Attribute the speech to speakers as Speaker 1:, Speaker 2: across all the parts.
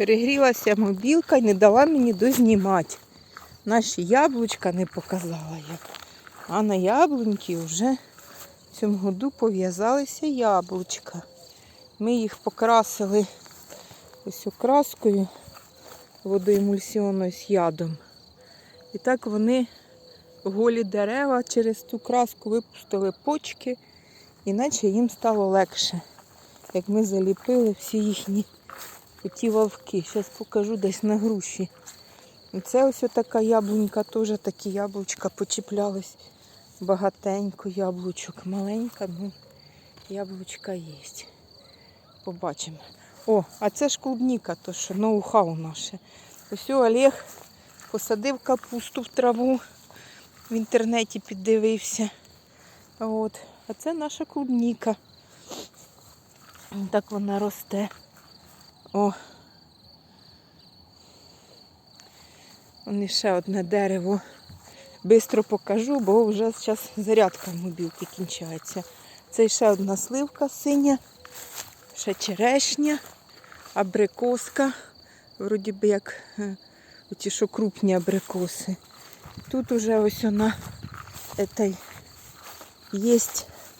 Speaker 1: Перегрілася мобілка і не дала мені дознімати. Наші яблучка не показала я. А на яблуньки вже в цьому году пов'язалися яблучка. Ми їх покрасили ось окраскою водоемульсіонною з ядом. І так вони голі дерева через ту краску випустили почки, іначе їм стало легше. Як ми заліпили всі їхні ті вовки. Зараз покажу десь на груші. І це ось така яблунька, теж такі яблучка почіплялись. Багатенько яблучок. Маленька, ну яблучка є. Побачимо. О, а це ж клубніка, то що ноу-хау наше. Ось Олег посадив капусту в траву, в інтернеті піддивився. От. А це наша клубніка. Так вона росте. О. Вон ще одне дерево. Бистро покажу, бо вже зараз зарядка в мобілки кінчається. Це ще одна сливка синя, ще черешня, абрикоска. Вроді би як е, оті, що крупні абрикоси. Тут уже ось вона етай, є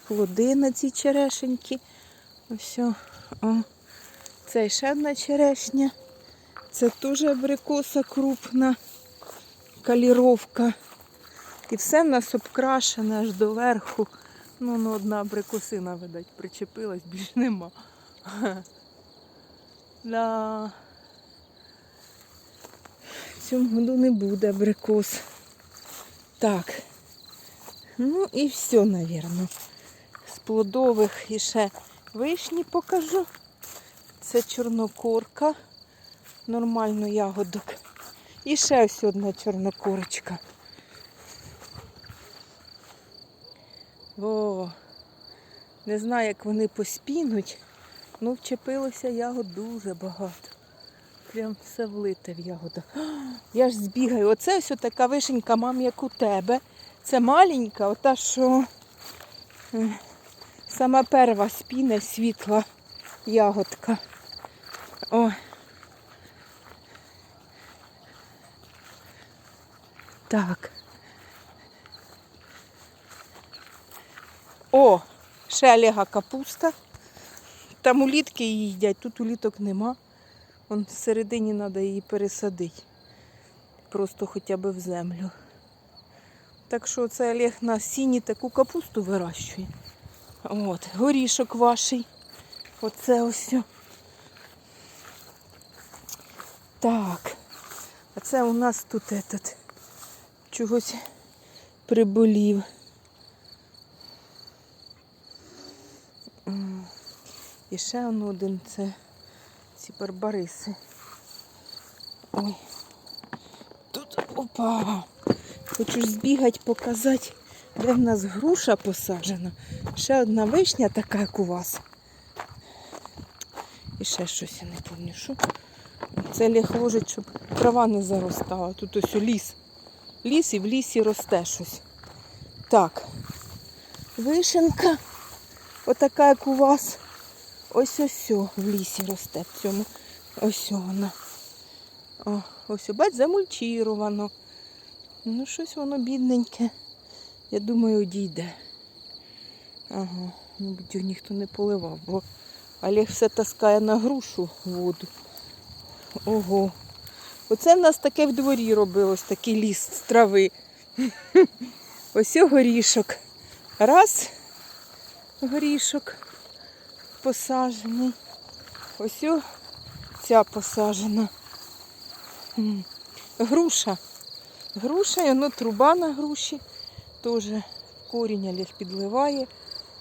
Speaker 1: плоди на цій черешеньки. Ось. О. Це ще одна черешня. Це теж абрикоса крупна, каліровка. І все в нас обкрашене аж до верху. Ну, ну одна абрикосина, видать, причепилась, більш нема. Да. Цьому году не буде абрикос. Так. Ну і все, напевно. З плодових і ще вишні покажу. Це чорнокорка. Нормально ягодок. І ще ось одна чорнокорочка. О, не знаю, як вони поспінуть, ну вчепилося ягод дуже багато. Прям все влите в ягодах. Я ж збігаю. Оце ось така вишенька, мам, як у тебе. Це маленька, ота, що е, сама перва спіне світла ягодка. О. Так. О, ще Олега капуста. Там улітки її їдять, тут уліток нема. Вон всередині треба її пересадити. Просто хоча б в землю. Так що це Олег на сіні таку капусту вирощує. От, горішок ваший. Оце ось. Так. А це у нас тут этот, чогось приболів. І ще один це ці барбариси. Ой. Тут опа. Хочу збігати, показати, де в нас груша посаджена. Ще одна вишня така, як у вас. І ще щось я не пам'ятаю. Це Олег ложить, щоб трава не заростала. Тут ось ліс. Ліс і в лісі росте щось. Так. Вишенка. Отака, як у вас. Ось ось в лісі росте в цьому. Ось вона. О, ось, бач, замульчіровано. Ну, щось воно бідненьке. Я думаю, дійде. Ага, мабуть, його ніхто не поливав, бо Олег все таскає на грушу воду. Ого. Оце в нас таке в дворі робилось, такий ліс з трави. Ось горішок. Раз, горішок посаджений. Ось ця посаджена. Груша. Груша, і воно труба на груші. Теж корінь Олег підливає.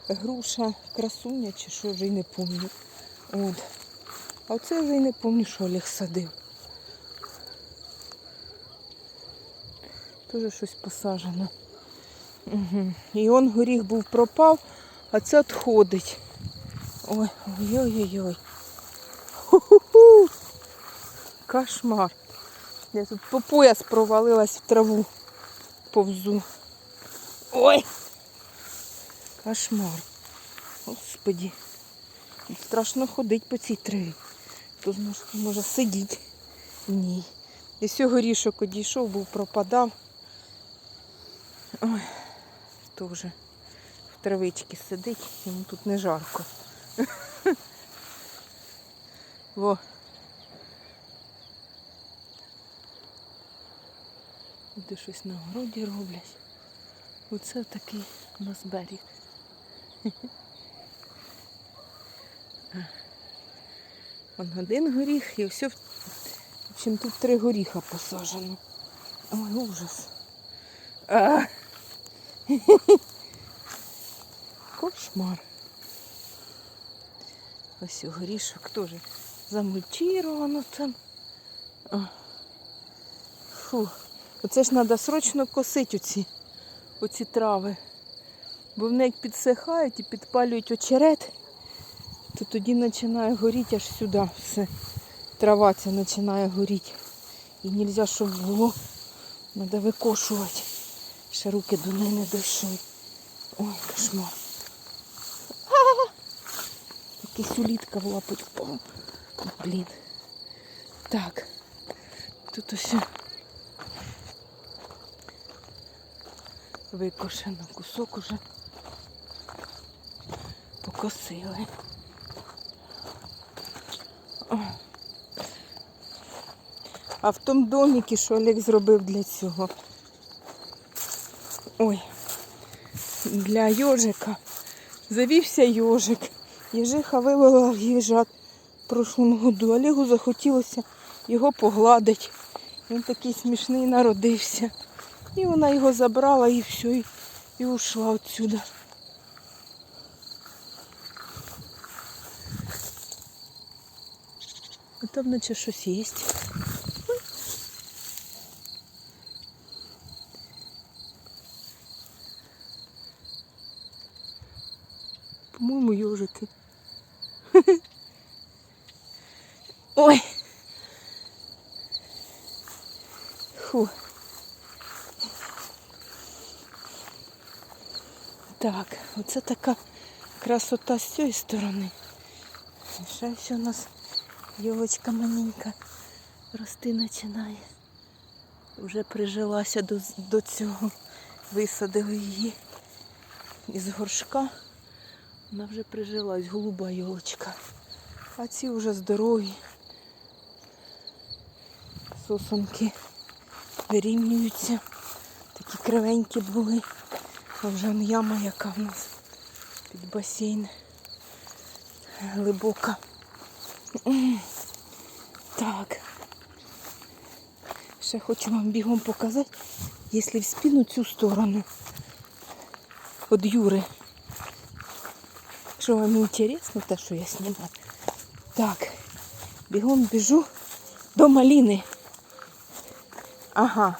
Speaker 1: Груша, красуня чи що вже й не пам'ятаю. От. А оце вже й не пам'ятаю, що Олег садив. Теж щось посаджено. Угу. І он горіх був пропав, а це відходить. Ой, ой-ой-ой. Кошмар. Я тут по пояс провалилась в траву. Повзу. Ой! Кошмар. Господі. Страшно ходити по цій траві. Тут може, сидіти в ній. І сього горішок одійшов, був пропадав. Ой, теж в травичці сидить, йому тут не жарко. Во. Де щось на городі роблять. Оце такий у нас берег. Вон один горіх і все. В общем, тут три горіха посаджено. Ой, ужас. А. Кошмар. Ось горішок теж замульчировано там. Фу. Оце ж треба срочно косити оці, оці трави. Бо вони як підсихають і підпалюють очерет, то тоді починає горіти аж сюди все. Трава ця починає горіти. І не можна, щоб було. Треба викошувати. Ще руки до неї не дійшли. Ой, кошмар. Якась улітка в лапоть. Блін. Так. Тут ось викошено кусок уже покосили. А в тому доміки, що Олег зробив для цього. Ой, для йожика. Завівся йожик. Єжиха вивела в їжак в прошлому году. Олегу захотілося його погладити. Він такий смішний народився. І вона його забрала і все, і, і ушла. А там наче щось є. По-моєму, йожики. Ой. Фу. Так, оце така красота з цієї сторони. І Ще у нас йолочка маленька рости починає. Вже прижилася до, до цього. Висадили її із горшка. Вона вже прижилась, голуба йолочка. А ці вже здорові. Сосонки вирівнюються. Такі кривенькі були. А вже яма, яка в нас під басейн. Глибока. Так. Ще хочу вам бігом показати, якщо в спину цю сторону від Юри. Якщо вам інтересно, те, що я знімаю. Так, бігом біжу до маліни. Ага.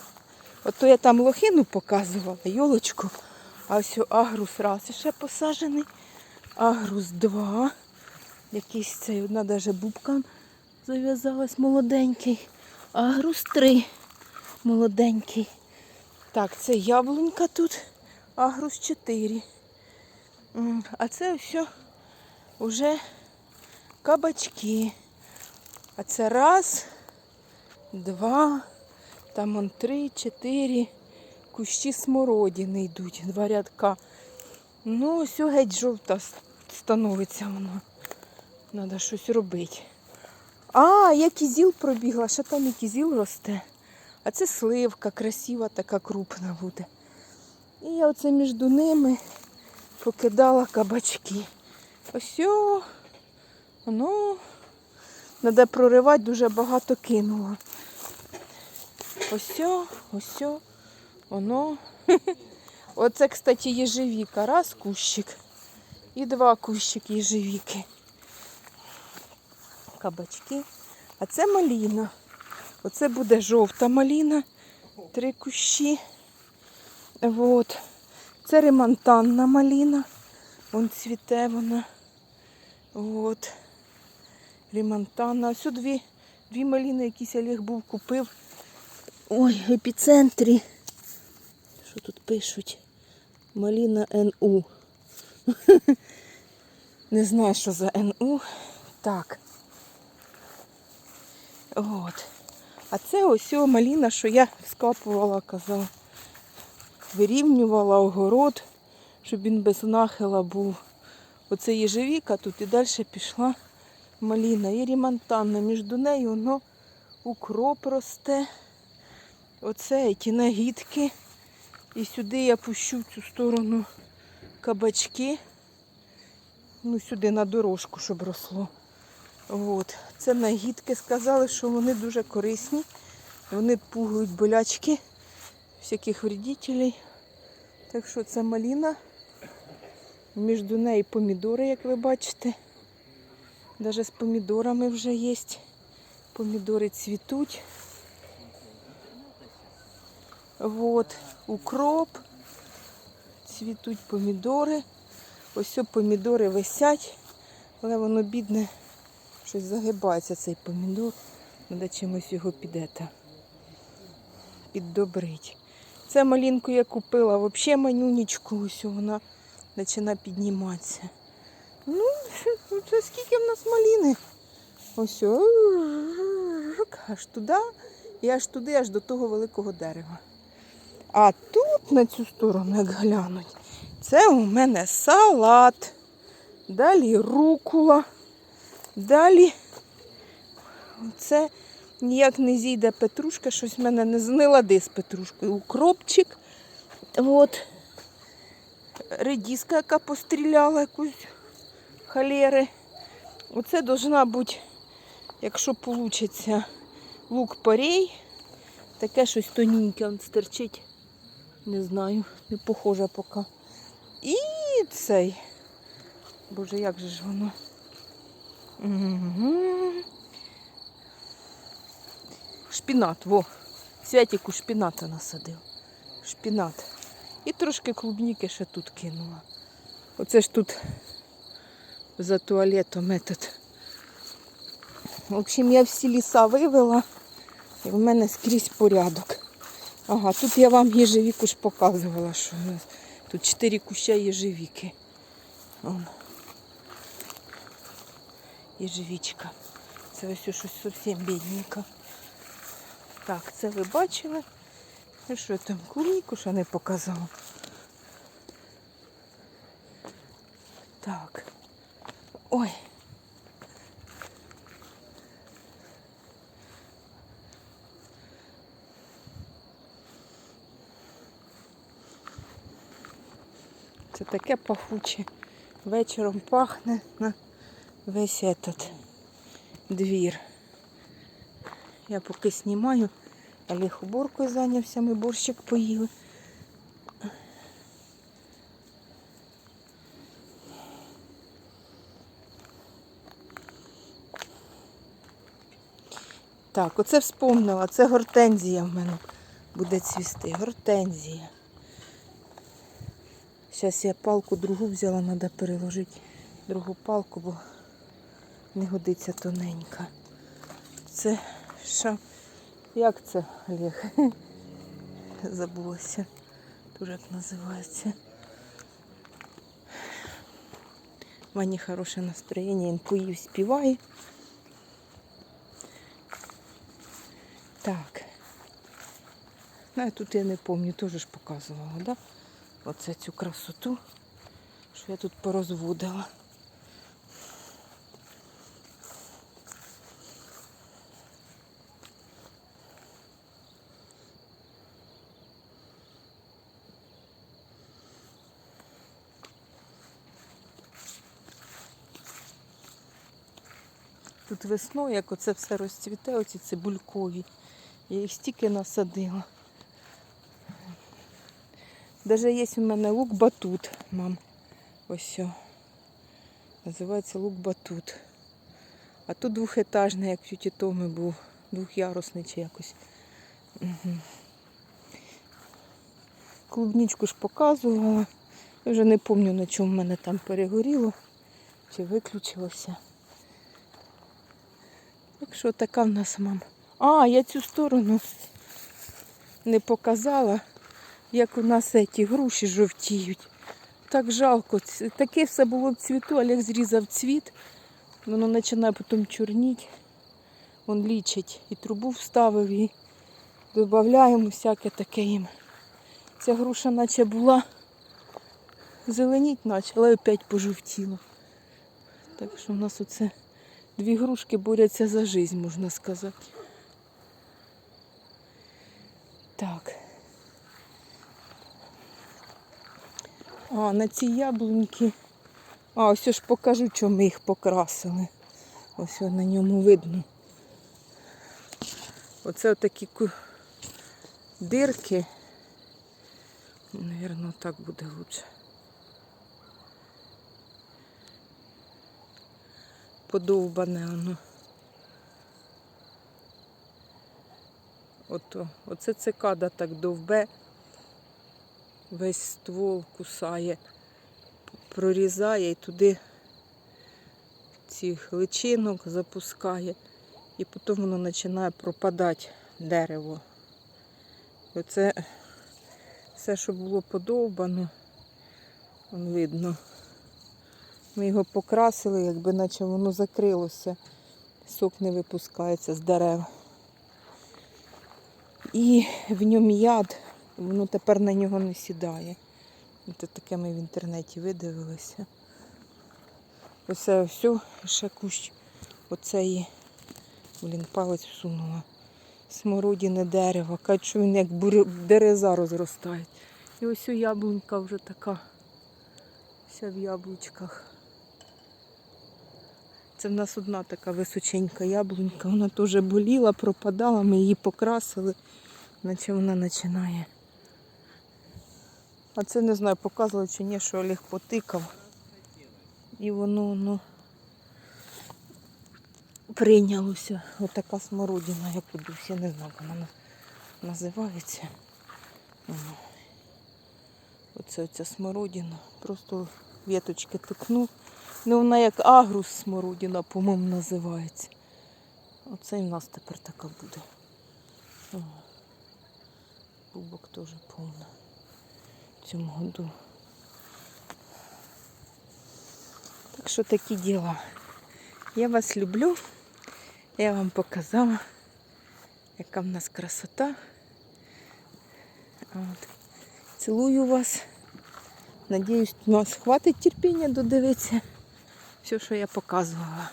Speaker 1: Ото я там лохину показувала, йолочку. А ось агрус раз ще посаджений. Агрус два. Якийсь цей, одна навіть бубка зав'язалась молоденький. Агрус три. Молоденький. Так, це яблунька тут. Агрус 4. А це все вже кабачки. А це раз, два, там он три, чотири кущі смородини йдуть, два рядка. Ну, ось геть жовта становиться вона. Треба щось робити. А, я кізіл пробігла, ще там і кізіл росте. А це сливка, красива, така крупна буде. І я оце між ними покидала кабачки. Ось воно треба проривати, дуже багато кинула. Ось, ось, воно. Оце, кстати, єжевіка. Раз кущик і два кущики єжевіки. Кабачки. А це маліна. Оце буде жовта маліна. Три кущі. Вот. Це ремонтанна маліна. Вон цвіте вона. От. Ремонтанна. Ось дві, дві маліни якісь Олег був купив. Ой, в епіцентрі. Що тут пишуть? Маліна НУ. Не знаю, що за НУ. Так. От. А це ось маліна, що я скапувала, казала. Вирівнювала огород, щоб він без нахила був. Оце єжевіка тут і далі пішла маліна. І рімантанна. Між нею воно укроп росте. Оце ті нагідки. І сюди я пущу в цю сторону кабачки. Ну, сюди на дорожку, щоб росло. От. Це нагідки сказали, що вони дуже корисні. Вони пугають болячки всяких вредителей. Так що це маліна. Між нею помідори, як ви бачите. Навіть з помідорами вже є. Помідори цвітуть. Вот, укроп, цвітуть помідори. Ось помідори висять, але воно бідне, щось загибається цей помідор. Треба чимось його підете. Піддобрить. Це малинку я купила, взагалі манюнічку, ось вона починає підніматися. Ну, це скільки в нас маліни? Ось аж туди і аж туди, аж до того великого дерева. А тут на цю сторону, як глянуть, це у мене салат. Далі рукула. Далі це ніяк не зійде петрушка, щось в мене не знила з петрушкою. Укропчик. От. Редіска, яка постріляла якусь халери. Оце должна бути, якщо вийде, лук порей. Таке щось тоненьке он стерчить. Не знаю, не похоже поки. І цей. Боже, як же ж воно? Мгм. Шпінат, во. Святіку шпіната насадив. Шпінат. І трошки клубніки ще тут кинула. Оце ж тут за туалетом этот. В общем, я всі ліса вивела. І в мене скрізь порядок. Ага, тут я вам єжевіку ж показувала, що у нас тут чотири куща єжевіки. Вон. Єжевічка. Це ось щось зовсім бідненько. Так, це ви бачили. І що там клубніку ще не показала. Так. Ой. Це таке пахуче. Вечором пахне на весь этот двір. Я поки знімаю, Олег уборкою зайнявся, ми борщик поїли. Так, оце вспомнила, це гортензія в мене буде цвісти. Гортензія. Зараз я палку другу взяла, треба переложити другу палку, бо не годиться тоненька. Це що? Як це, Олег? Забулася. Дуже як називається. Вані хороше настроєння, він поїв, співає. Так. Ну, тут я не пам'ятаю, теж ж показувала? Да? Оце цю красоту, що я тут порозводила. Тут весною, як оце все розцвіте, оці цибулькові. Я їх стільки насадила. Даже є у мене лук батут, мам. Ось. Називається лук батут. А тут двохетажний, як в тюті Томи був. Двохярусний чи якось. Угу. Клубничку ж показувала. Я вже не пам'ятаю, на чому в мене там перегоріло чи виключилося. Що така в нас мам. А, я цю сторону не показала як у нас ці груші жовтіють. Так жалко. Таке все було в цвіту, Олег зрізав цвіт, воно починає потім чорніти. він лічить. І трубу вставив, і додаємо всяке таке їм. Ця груша наче була зеленіть наче, але опять пожовтіла. Так що в нас оце дві грушки борються за життя, можна сказати. Так. А, на ці яблуньки. А, ось я ж покажу, чому ми їх покрасили. Ось на ньому видно. Оце такі дирки. Навірно, так буде лучше. Подовбане воно. Ото, оце цикада так довбе, весь ствол кусає, прорізає і туди цих личинок запускає, і потім воно починає пропадати дерево. Оце все, що було подовбано, видно. Ми його покрасили, якби наче воно закрилося, сок не випускається з дерев. І в ньому яд, воно тепер на нього не сідає. Це таке ми в інтернеті видивилися. Оце все, ще кущ оцеї, блін, палець всунула. Смородіне дерево. Кажуть, що він як дереза розростає. І ось у яблунька вже така. Вся в яблучках. Це в нас одна така височенька яблунька. Вона теж боліла, пропадала, ми її покрасили, наче вона починає. А це не знаю, показували чи ні, що Олег потикав. І воно, воно прийнялося. Отака смородина, як тут я не знаю, як вона називається. Оце оця смородина. Просто віточки тикнув. Ну, вона як агрус смородина, по-моєму, називається. Оце і в нас тепер така буде. Бубок теж повна в цьому году. Так що такі діла. Я вас люблю. Я вам показала, яка в нас красота. От. Цілую вас. Надіюсь, у вас хватить терпіння додивитися все, що я показувала.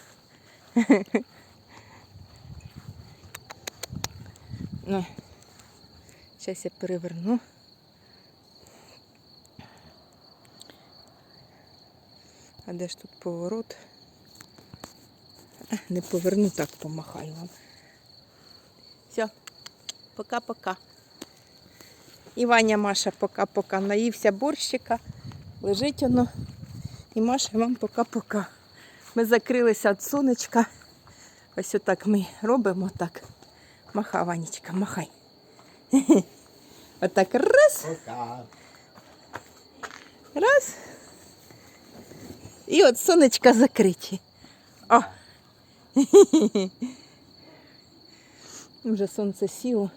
Speaker 1: Ну, зараз я переверну. А де ж тут поворот? Не поверну, так помахаю вам. Все, пока-пока. І Ваня Маша пока-пока. Наївся борщика. Лежить воно. І Маша вам пока-пока. Ми закрилися від сонечка. Ось отак ми робимо так. Маха, Ванечка, махай. Отак раз, раз. І от сонечка закриті. О! Вже сонце сіло.